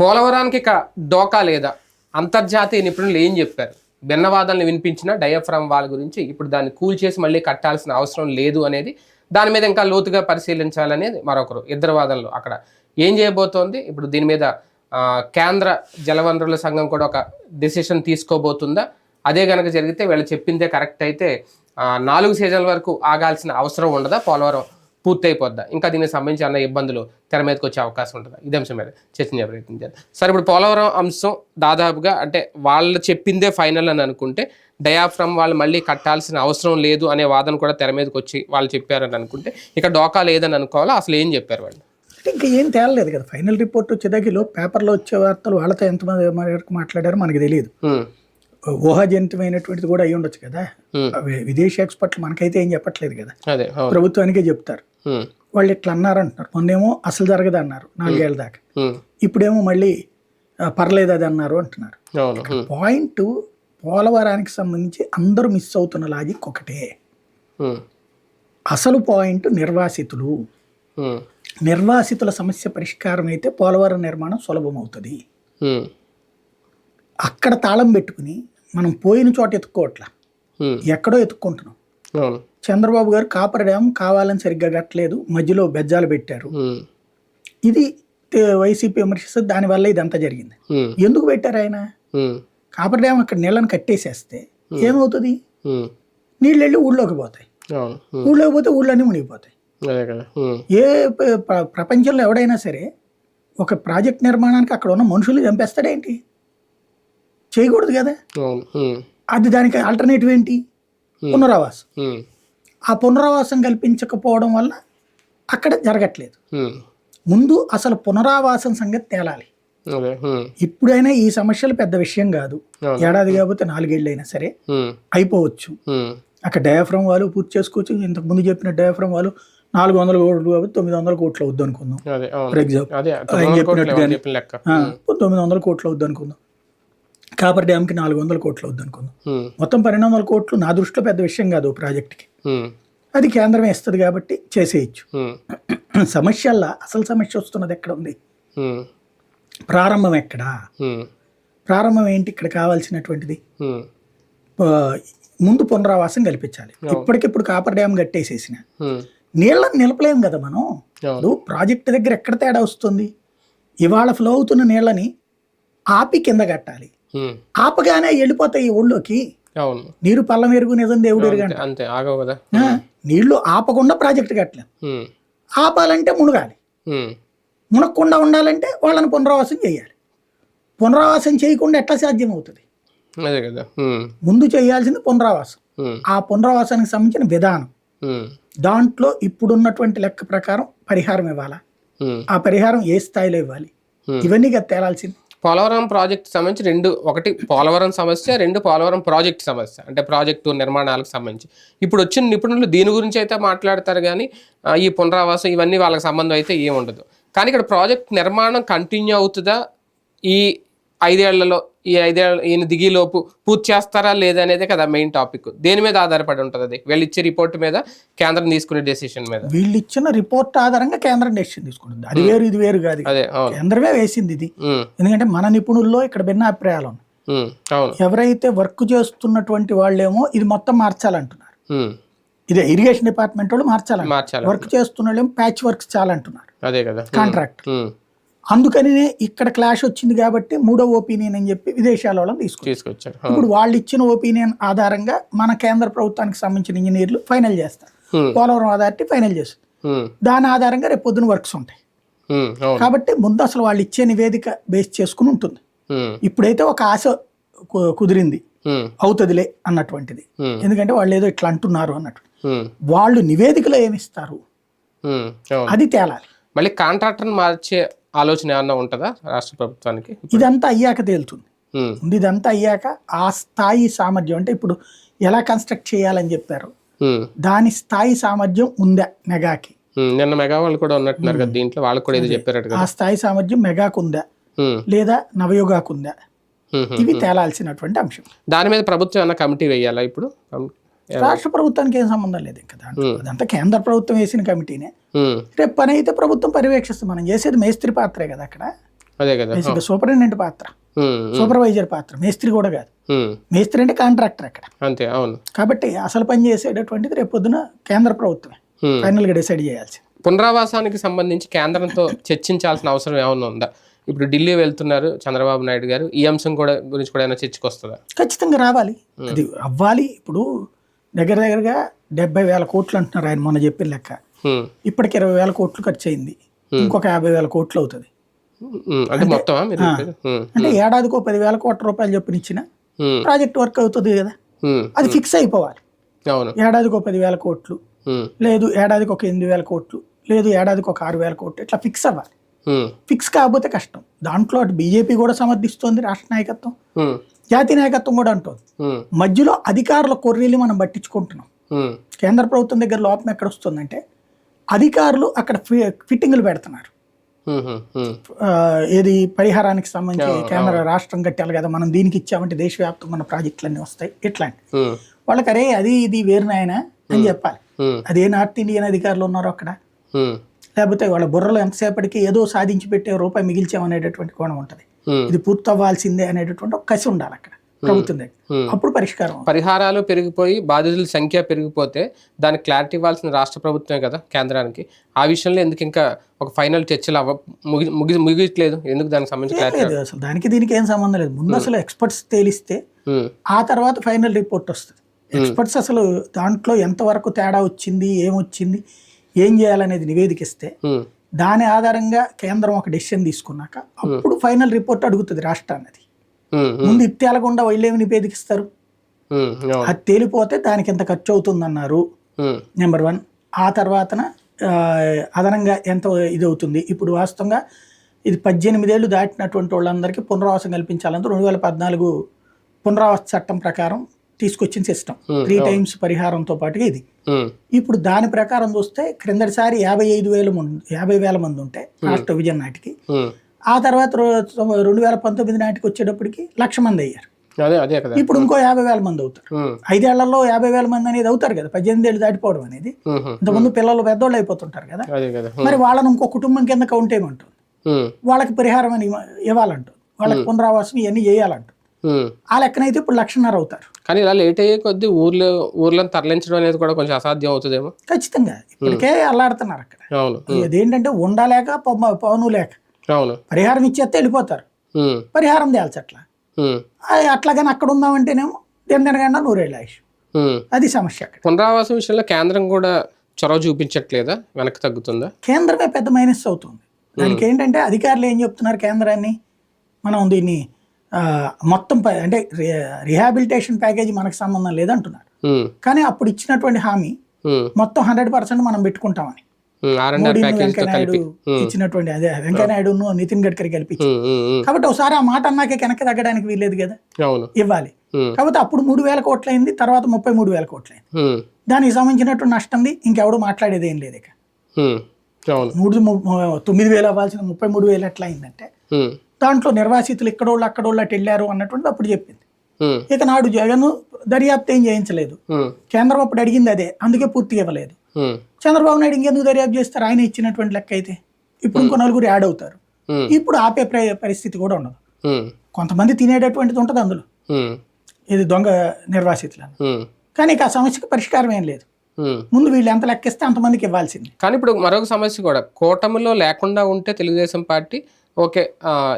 పోలవరానికి ఇక డోకా లేదా? అంతర్జాతీయ నిపుణులు ఏం చెప్పారు? భిన్నవాదాలను వినిపించిన డయాఫ్రామ్ వాళ్ళ గురించి ఇప్పుడు దాన్ని కూల్ చేసి మళ్ళీ కట్టాల్సిన అవసరం లేదు అనేది దాని మీద ఇంకా లోతుగా పరిశీలించాలనేది మరొకరు ఇద్దరు వాదనలు అక్కడ. ఏం చేయబోతోంది? ఇప్పుడు దీని మీద కేంద్ర జలవనరుల సంఘం కూడా ఒక డెసిషన్ తీసుకోబోతుందా? అదే కనుక జరిగితే వీళ్ళు చెప్పిందే కరెక్ట్ అయితే నాలుగు సీజన్ల వరకు ఆగాల్సిన అవసరం ఉండదా? పోలవరం పూర్తయిపోద్దా? ఇంకా దీనికి సంబంధించి అన్న ఇబ్బందులు తెర మీదకి వచ్చే అవకాశం ఉంటుందా? ఇదే అంశం మీద చర్చించే ప్రయత్నం చేద్దాం. సరే ఇప్పుడు పోలవరం అంశం దాదాపుగా అంటే వాళ్ళు చెప్పిందే ఫైనల్ అని అనుకుంటే డయాఫ్రమ్ వాళ్ళు మళ్ళీ కట్టాల్సిన అవసరం లేదు అనే వాదన కూడా తెర మీదకి వచ్చి వాళ్ళు చెప్పారని అనుకుంటే ఇక డోకా లేదని అనుకోవాలా? అసలు ఏం చెప్పారు వాళ్ళు? అంటే ఇంకా ఏం తేలలేదు కదా. ఫైనల్ రిపోర్ట్ వచ్చేదాకిలో పేపర్లో వచ్చే వార్తలు వాళ్ళతో ఎంతమంది వరకు మాట్లాడారో మనకి తెలియదు. ఊహాజనితమైనటువంటిది కూడా అయి ఉండొచ్చు కదా. విదేశీ ఎక్స్పర్ట్లు మనకైతే ఏం చెప్పట్లేదు కదా. ప్రభుత్వానికే చెప్తారు. వాళ్ళు ఇట్లా అన్నారు అంటున్నారు మొన్నేమో అసలు జరగదు అన్నారు నాలుగేళ్ళ దాకా. ఇప్పుడేమో మళ్ళీ పర్లేదు అది అన్నారు అంటున్నారు. పాయింట్ పోలవరానికి సంబంధించి అందరూ మిస్ అవుతున్న లాజిక్ ఒకటే. అసలు పాయింట్ నిర్వాసితులు. నిర్వాసితుల సమస్య పరిష్కారం అయితే పోలవరం నిర్మాణం సులభం అవుతుంది అక్కడ తాళం పెట్టుకుని మనం పోయిన చోట ఎత్తుకోవట్లా? ఉమ్, ఎక్కడో ఎత్తుక్కుంటున్నాం. చంద్రబాబు గారు కాపర్ డ్యామ్ కావాలని సరిగ్గా కట్టలేదు మధ్యలో బెజ్జాలు పెట్టారు. ఇది వైసీపీ విమర్శిస్తే దానివల్ల ఇదంతా జరిగింది. ఎందుకు పెట్టారు ఆయన? కాపర్ డ్యామ్ అక్కడ నీళ్ళని కట్టేసేస్తే ఏమవుతుంది? నీళ్ళు వెళ్ళి ఊళ్ళోకి పోతాయి. ఊళ్ళోకి పోతే ఊళ్ళన్నీ మునిగిపోతాయి. ఏ ప్ర- ప్ర- ప్రపంచంలో ఎవడైనా సరే ఒక ప్రాజెక్ట్ నిర్మాణానికి అక్కడ ఉన్న మనుషులు చంపేస్తాడేంటి? చేయకూడదు కదా. అది దానికి ఆల్టర్నేటివ్ ఏంటి? పునరావాసం. ఆ పునరావాసం కల్పించకపోవడం వల్ల అక్కడ జరగట్లేదు. ముందు అసలు పునరావాసం సంగతి తేలాలి. ఇప్పుడైనా ఈ సమస్యలు పెద్ద విషయం కాదు. ఏడాది కాకపోతే నాలుగేళ్ళు అయినా సరే అయిపోవచ్చు. అక్కడ డయాఫ్రమ్ వాళ్ళు పూర్తి చేసుకోవచ్చు. ఇంతకు ముందు చెప్పిన డయాఫ్రమ్ వాళ్ళు నాలుగు వందల కోట్లు కాబట్టి తొమ్మిది వందల కోట్లు అవుద్ది అనుకుందాం. ఫర్ ఎగ్జాంపుల్ ఆయన చెప్పినట్టుగానే. తొమ్మిది వందల కోట్లు అవుద్ది అనుకుందాం. కాపర్ డ్యామ్కి నాలుగు వందల కోట్లు అవుద్ది అనుకుందాం మొత్తం పన్నెండు వందల కోట్లు నా దృష్టిలో పెద్ద విషయం కాదు ప్రాజెక్ట్కి. అది కేంద్రమే ఇస్తుంది కాబట్టి చేసేయచ్చు. సమస్యల్లా అసలు సమస్య వస్తున్నది ఎక్కడ ఉంది ప్రారంభం ఎక్కడా? ప్రారంభం ఏంటి? ఇక్కడ కావాల్సినటువంటిది? ముందు పునరావాసం కల్పించాలి. ఇప్పటికిప్పుడు కాపర్ డ్యామ్ కట్టేసేసిన. నీళ్ళని నిలపలేం కదా మనం? ఇప్పుడు ప్రాజెక్ట్ దగ్గర ఎక్కడ తేడా వస్తుంది? ఇవాళ ఫ్లో అవుతున్న నీళ్ళని ఆపి కింద కట్టాలి. ఆపగానే వెళ్ళిపోతాయి ఈ ఊళ్ళోకి అవును. నీరు పల్లం ఎరుగు నిజం దేవుడు అంతే ఆగవు కదా. నీళ్ళు ఆపకుండా ప్రాజెక్ట్ కట్టలేం. ఉమ్, ఆపాలంటే మునగాలి. ఉమ్, మునగకుండా ఉండాలంటే వాళ్ళని పునరావాసం చేయాలి. పునరావాసం చేయకుండా ఎట్లా సాధ్యం అవుతుంది అదే కదా ఉమ్, ముందు చేయాల్సింది పునరావాసం. ఆ పునరావాసానికి సంబంధించిన విధానం. దాంట్లో ఇప్పుడున్నటువంటి లెక్క ప్రకారం పరిహారం ఇవ్వాలా? ఆ పరిహారం ఏ స్థాయిలో ఇవ్వాలి. ఇవన్నీ తేలాల్సింది. పోలవరం ప్రాజెక్ట్ సంబంధించి రెండు ఒకటి పోలవరం సమస్య రెండు పోలవరం ప్రాజెక్ట్ సమస్య. అంటే ప్రాజెక్టు నిర్మాణాలకు సంబంధించి. ఇప్పుడు వచ్చిన నిపుణులు దీని గురించి అయితే మాట్లాడతారు కానీ ఈ పునరావాసం ఇవన్నీ వాళ్ళకి సంబంధం అయితే ఏం ఉండదు కానీ ఇక్కడ ప్రాజెక్ట్ నిర్మాణం కంటిన్యూ అవుతుందా? ఈ ఐదేళ్ళలో ఈ ఐదేళ్ళ ఈయన దిగిలోపు పూర్తి చేస్తారా లేదా అనేది కదా మెయిన్ టాపిక్ దేని మీద ఆధారపడి ఉంటుంది అది? వీళ్ళు ఇచ్చే రిపోర్ట్ మీద కేంద్రం తీసుకునే డెసిషన్ మీద. వీళ్ళు ఇచ్చిన రిపోర్ట్ ఆధారంగా కేంద్రం డెసిషన్ తీసుకుంటుంది. అది వేరు ఇది వేరు కాదు. అదే కేంద్రమే వేసింది ఇది. ఉమ్, ఎందుకంటే మన నిపుణుల్లో ఇక్కడ భిన్న అభిప్రాయాలు అవును. ఎవరైతే వర్క్ చేస్తున్నటువంటి వాళ్ళేమో ఇది మొత్తం మార్చాలంటున్నారు. ఇదే ఇరిగేషన్ డిపార్ట్మెంట్ వాళ్ళు మార్చాలి వర్క్ చేస్తున్న వాళ్ళేమో ప్యాచ్ వర్క్స్ చాలా అంటున్నారు అదే కదా కాంట్రాక్ట్ అందుకని ఇక్కడ క్లాష్ వచ్చింది కాబట్టి మూడో ఒపీనియన్ అని చెప్పి విదేశాల వాళ్ళని తీసుకొచ్చారు. ఇప్పుడు వాళ్ళు ఇచ్చిన ఒపీనియన్ ఆధారంగా మన కేంద్ర ప్రభుత్వానికి సంబంధించిన ఇంజనీర్లు ఫైనల్ చేస్తారు. పోలవరం అథారిటీ ఫైనల్ చేస్తుంది. దాని ఆధారంగా రేపు పొద్దున వర్క్స్ ఉంటాయి. కాబట్టి ముందు అసలు వాళ్ళు ఇచ్చే నివేదిక బేస్ చేసుకుని ఉంటుంది. ఇప్పుడైతే ఒక ఆశ కుదిరింది. అవుతుందిలే అన్నటువంటిది. ఎందుకంటే వాళ్ళు ఏదో ఇట్లా అంటున్నారు అన్నట్టు. వాళ్ళు నివేదికలో ఏమిస్తారు అది తేలాలి. మళ్ళీ కాంట్రాక్టర్ని మార్చే ఆలోచన ఏమన్నా ఉంటుందా రాష్ట్ర ప్రభుత్వానికి? ఇదంతా అయ్యాక తేలుతుంది. ఇదంతా అయ్యాక ఆ స్థాయి సామర్థ్యం అంటే ఇప్పుడు ఎలా కన్స్ట్రక్ట్ చేయాలని చెప్పారు? దాని స్థాయి సామర్థ్యం ఉందా మెగాకి? నిన్న మెగా వాళ్ళు కూడా ఉన్నట్టున్నారు కదా దీంట్లో వాళ్ళకి కూడా ఇది చెప్పారట ఆ స్థాయి సామర్థ్యం మెగాకు ఉందా? లేదా నవయోగాకు ఉందా. ఇవి తేలాల్సినటువంటి అంశం. దాని మీద ప్రభుత్వం ఏమన్నా కమిటీ వేయాలా ఇప్పుడు? రాష్ట్ర ప్రభుత్వానికి ఏం సంబంధం లేదు ఇంకా దాంట్లో. అదంతా కేంద్ర ప్రభుత్వం వేసిన కమిటీనే. రేపు పని అయితే ప్రభుత్వం పర్యవేక్షిస్తుంది. మనం చేసేది మేస్త్రి పాత్రే కదా అక్కడ. అదే కదా. సూపరింటెండెంట్ పాత్ర. సూపర్వైజర్ పాత్ర. మేస్త్రి కూడా కాదు. మేస్త్రి అంటే కాంట్రాక్టర్ అక్కడ. అంతే అవును. కాబట్టి అసలు పని చేసేటటువంటిది రేపు పొద్దున కేంద్ర ప్రభుత్వమే. ఉమ్. ఫైనల్గా డిసైడ్ చేయాల్సి పునరావాసానికి సంబంధించి కేంద్రంతో చర్చించాల్సిన అవసరం ఏమైనా ఉందా? ఇప్పుడు ఢిల్లీ వెళ్తున్నారు చంద్రబాబు నాయుడు గారు. ఈ అంశం కూడా గురించి కూడా ఏమైనా చర్చకు వస్తుందా ఖచ్చితంగా రావాలి. అది అవ్వాలి. ఇప్పుడు దగ్గర దగ్గరగా డెబ్బై వేల కోట్లు అంటున్నారు ఆయన మొన్న చెప్పిన లెక్క. ఇప్పటికి ఇరవై వేల కోట్లు ఖర్చు అయింది ఇంకొక యాభై వేల కోట్లు అవుతుంది. అంటే ఏడాదికి పదివేల కోట్ల రూపాయలు చొప్పున ఇచ్చిన ప్రాజెక్ట్ వర్క్ అవుతుంది కదా. అది ఫిక్స్ అయిపోవాలి. ఏడాదికి పదివేల కోట్లు. లేదు ఏడాదికి ఒక ఎనిమిది వేల కోట్లు. లేదు ఏడాదికి ఒక ఆరు వేల కోట్లు. ఇట్లా ఫిక్స్ అవ్వాలి. ఫిక్స్ కాకపోతే కష్టం. దాంట్లో బీజేపీ కూడా సమర్థిస్తోంది రాష్ట్ర నాయకత్వం. జాతీయ నాయకత్వం కూడా అంటోంది. మధ్యలో అధికారుల కొర్రీలు మనం పట్టించుకుంటున్నాం. కేంద్ర ప్రభుత్వం దగ్గర లోపం ఎక్కడ వస్తుందంటే అధికారులు అక్కడ ఫిట్టింగులు పెడుతున్నారు. ఏది పరిహారానికి సంబంధించి కేంద్ర రాష్ట్రం కట్టాలి కదా మనం దీనికి ఇచ్చామంటే దేశవ్యాప్తంగా మన ప్రాజెక్టులన్నీ వస్తాయి ఇట్లాంటి. వాళ్ళకి అరే అది ఇది వేరు నాయన అని చెప్పాలి. అదే నార్త్ ఇండియన్ అధికారులు ఉన్నారో అక్కడ? లేకపోతే వాళ్ళ బుర్రలో ఎంతసేపటికి ఏదో సాధించి పెట్టే రూపాయి మిగిల్చామనేటటువంటి కోణం ఉంటుంది. ఇది పూర్తవ్వాల్సిందే అనేటటువంటి ఒక కసి ఉండాలి అక్కడ ప్రభుత్వం దగ్గర. Hmm. అప్పుడు పరిష్కారం. పరిహారాలు పెరిగిపోయి బాధితుల సంఖ్య పెరిగిపోతే దానికి క్లారిటీ ఇవ్వాల్సిన రాష్ట్ర ప్రభుత్వమే కదా కేంద్రానికి. ఆ విషయంలో ఎందుకు ఇంకా ఒక ఫైనల్ చర్చలు అవ్వ ముగి ముగి ముగియట్లేదు? ఎందుకు దానికి సంబంధించి అసలు దానికి దీనికి ఏం సంబంధం లేదు. ముందు అసలు ఎక్స్పర్ట్స్ తేలిస్తే ఆ తర్వాత ఫైనల్ రిపోర్ట్ వస్తుంది. ఎక్స్పర్ట్స్ అసలు దాంట్లో ఎంతవరకు తేడా వచ్చింది ఏమొచ్చింది ఏం చేయాలనేది నివేదికిస్తే దాని ఆధారంగా కేంద్రం ఒక డెసిషన్ తీసుకున్నాక అప్పుడు ఫైనల్ రిపోర్ట్ అడుగుతుంది రాష్ట్రాన్ని ముందు ఇత్తేలకుండా వీళ్ళేమి నివేదికిస్తారు అవును. అది తేలిపోతే దానికి ఎంత ఖర్చు అవుతుందన్నారు ఉమ్, నెంబర్ వన్ ఆ తర్వాతన అదనంగా ఎంత ఇది అవుతుంది ఇప్పుడు వాస్తవంగా ఇది పద్దెనిమిదేళ్ళు దాటినటువంటి వాళ్ళందరికీ పునరావాసం కల్పించాలంటే రెండు వేల పద్నాలుగు పునరావాస చట్టం ప్రకారం తీసుకొచ్చిన సిస్టమ్ త్రీ టైమ్స్ పరిహారంతో పాటుగా ఇది. ఇప్పుడు దాని ప్రకారం చూస్తే క్రిందటిసారి యాభై ఐదు వేల మంది యాభై వేల మంది ఉంటే రాష్ట్ర విభజన నాటికి. ఆ తర్వాత రెండు వేల పంతొమ్మిది నాటికి వచ్చేటప్పటికి లక్ష మంది అయ్యారు. ఇప్పుడు ఇంకో యాభై వేల మంది అవుతారు. ఐదేళ్ళలో యాభై వేల మంది అనేది అవుతారు కదా. పద్దెనిమిది ఏళ్ళు దాటిపోవడం అనేది. ఇంతకుముందు పిల్లలు పెద్దోళ్ళు అయిపోతుంటారు కదా. మరి వాళ్ళని ఇంకో కుటుంబం కింద కౌంట్ ఉమ్, వాళ్ళకి పరిహారం అని ఇవ్వాలంటుంది. వాళ్ళకి పునరావాసం ఇవన్నీ చేయాలంటుంది. ఆ లెక్కనైతే ఇప్పుడు లక్షన్నర అవుతారు. కానీ ఇలా లేట్ అయ్యే కొద్దీ ఊర్లో ఊర్లను తరలించడం అనేది కూడా కొంచెం అసాధ్యం అవుతుందేమో? ఖచ్చితంగా. ఇప్పటికే అల్లాడుతున్నారు అక్కడ. అవును. అదేంటంటే ఉండలేక పవ- పవను లేక. అవును. పరిహారం ఇచ్చేస్తే వెళ్ళిపోతారు. పరిహారం తేల్చి అట్లా ఉమ్, అది అట్లాగని అక్కడ ఉందామంటేనేమో తిన్నరగండా నూరేళ్ళ ఆయుష్. అది సమస్య పునరావాసం విషయంలో కేంద్రం కూడా చొరవ చూపించట్లేదా? వెనక్కి తగ్గుతుందా? కేంద్రమే పెద్ద మైనస్ అవుతుంది. దానికి ఏంటంటే అధికారులు ఏం చెప్తున్నారు కేంద్రాన్ని? మనం దీన్ని మొత్తం అంటే రిహాబిలిటేషన్ ప్యాకేజీ మనకు సంబంధం లేదంటున్నారు ఉమ్, కానీ అప్పుడు ఇచ్చినటువంటి హామీ మొత్తం హండ్రెడ్ పర్సెంట్ మనం పెట్టుకుంటామని. వెంకయ్యనాయుడు ఇచ్చినటువంటి అదే వెంకయ్యనాయుడును నితిన్ గడ్కరీ కలిపి కాబట్టి ఒకసారి ఆ మాట అన్నాకే వెనక్కి తగ్గడానికి వీల్లేదు కదా. ఇవ్వాలి. కాబట్టి అప్పుడు మూడు వేల కోట్లయింది తర్వాత ముప్పై మూడు వేల కోట్లయింది దానికి సంబంధించినటువంటి నష్టంది ఇంకెవడు మాట్లాడేది ఏం లేదు ఇక మూడు తొమ్మిది వేలు అవ్వాల్సిన ముప్పై మూడు వేలు ఎట్లా అయిందంటే దాంట్లో నిర్వాసితులు ఇక్కడోళ్ళు అక్కడోళ్ళు అటు వెళ్ళారు అన్నటువంటి అప్పుడు చెప్పింది. ఇక నాడు జగన్ దర్యాప్తు ఏం చేయించలేదు. కేంద్రం అప్పుడు అడిగింది అదే అందుకే పూర్తిగా ఇవ్వలేదు. చంద్రబాబు నాయుడు ఇంకెందుకు దర్యాప్తు చేస్తారు? ఆయన ఇచ్చినటువంటి లెక్క అయితే. ఇప్పుడు ఇంకో నలుగురు యాడ్ అవుతారు. ఇప్పుడు ఆపే ప్ర- పరిస్థితి కూడా ఉండదు. కొంతమంది తినేటటువంటిది ఉంటుంది అందులో. ఇది దొంగ నిర్వాసితులను. ఉమ్, కానీ ఆ సమస్యకి పరిష్కారం ఏం లేదు. ముందు వీళ్ళు ఎంత లెక్కిస్తే అంతమందికి ఇవ్వాల్సింది. కానీ ఇప్పుడు మరొక సమస్య కూడా కూటమిలో లేకుండా ఉంటే తెలుగుదేశం పార్టీ ఓకే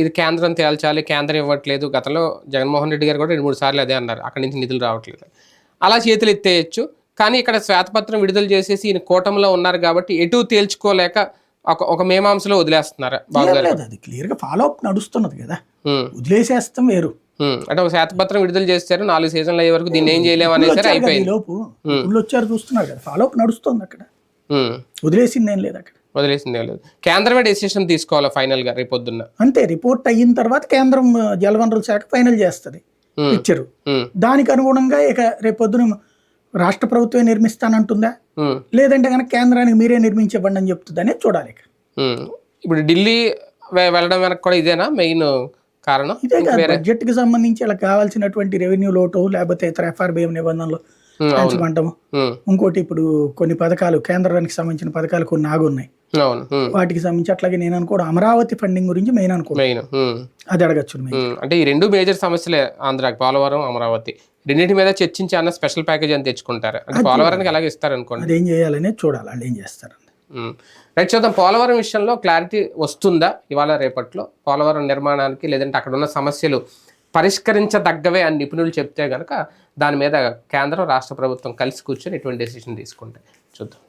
ఇది కేంద్రం తేల్చాలి కేంద్రం ఇవ్వట్లేదు. గతంలో జగన్మోహన్ రెడ్డి గారు కూడా రెండు మూడు సార్లు అదే అన్నారు. అక్కడి నుంచి నిధులు రావట్లేదు. అలా చేతులు ఎత్తేయచ్చు. కానీ ఇక్కడ శ్వేతపత్రం విడుదల చేసేసి ఈయన కూటమిలో ఉన్నారు కాబట్టి ఎటు తేల్చుకోలేక ఒక ఒక మీమాంసలో వదిలేస్తున్నారా అది క్లియర్గా ఫాలో అప్ నడుస్తున్నది కదా. వదిలేసేస్తాం వేరు. అంటే ఒక శ్వేతపత్రం విడుదల చేస్తారు నాలుగు సీజన్లు అయ్యే వరకు దీన్ని ఏం చేయలేము అనేసరి అయిపోయింది. లోపు వచ్చారు చూస్తున్నారు కదా. ఫాలో అప్ నడుస్తుంది అక్కడ. వదిలేసింది ఏం లేదు అక్కడ. వదిలేసింది లేదు. కేంద్రమే డెసిషన్ తీసుకోవాలి ఫైనల్గా రేపొద్దున్న? అంతే రిపోర్ట్ అయిన తర్వాత కేంద్రం జలవనరుల శాఖ ఫైనల్ చేస్తుంది. పిక్చరు ఉమ్, దానికి అనుగుణంగా ఇక రేపొద్దున రాష్ట్ర ప్రభుత్వమే నిర్మిస్తానంటుందా. లేదంటే కనుక కేంద్రానికి మీరే నిర్మించివ్వండి అని చెప్తుంది అనేది చూడాలి ఇక. ఇప్పుడు ఢిల్లీ వెళ్ళడం వెనక కూడా ఇదేనా మెయిన్ కారణం? ఇదే బడ్జెట్కి సంబంధించి ఇలా కావాల్సినటువంటి రెవెన్యూ లోటు లేకపోతే ఇతర ఎఫ్ఆర్బిఎం నిబంధనలు పెంచమంటాము ఇంకోటి ఇప్పుడు కొన్ని పథకాలు కేంద్రానికి సంబంధించిన పథకాలు కొన్ని ఆగున్నాయి. వాటికి సంబంధించి అట్లాగే నేను అనుకోవడం అమరావతి ఫండింగ్ గురించి మెయిన్ అనుకో మెయిన్ ఉమ్, అది అడగచ్చు అంటే ఈ రెండు మేజర్ సమస్యలే ఆంధ్రాకి పోలవరం అమరావతి. రెండింటి మీద చర్చించి అన్న స్పెషల్ ప్యాకేజ్ అని తెచ్చుకుంటారు. అంటే పోలవరానికి ఎలాగ ఇస్తారు అనుకోండి అదేం చేయాలనేది చూడాలి. వాళ్ళు ఏం చేస్తారు. రైట్ చూద్దాం. పోలవరం విషయంలో క్లారిటీ వస్తుందా ఇవాళ రేపట్లో? పోలవరం నిర్మాణానికి లేదంటే అక్కడ ఉన్న సమస్యలు పరిష్కరించదగ్గవే అని నిపుణులు చెప్తే గనక దాని మీద కేంద్రం రాష్ట్ర ప్రభుత్వం కలిసి కూర్చొని ఎటువంటి డెసిషన్ తీసుకుంటాయి. చూద్దాం.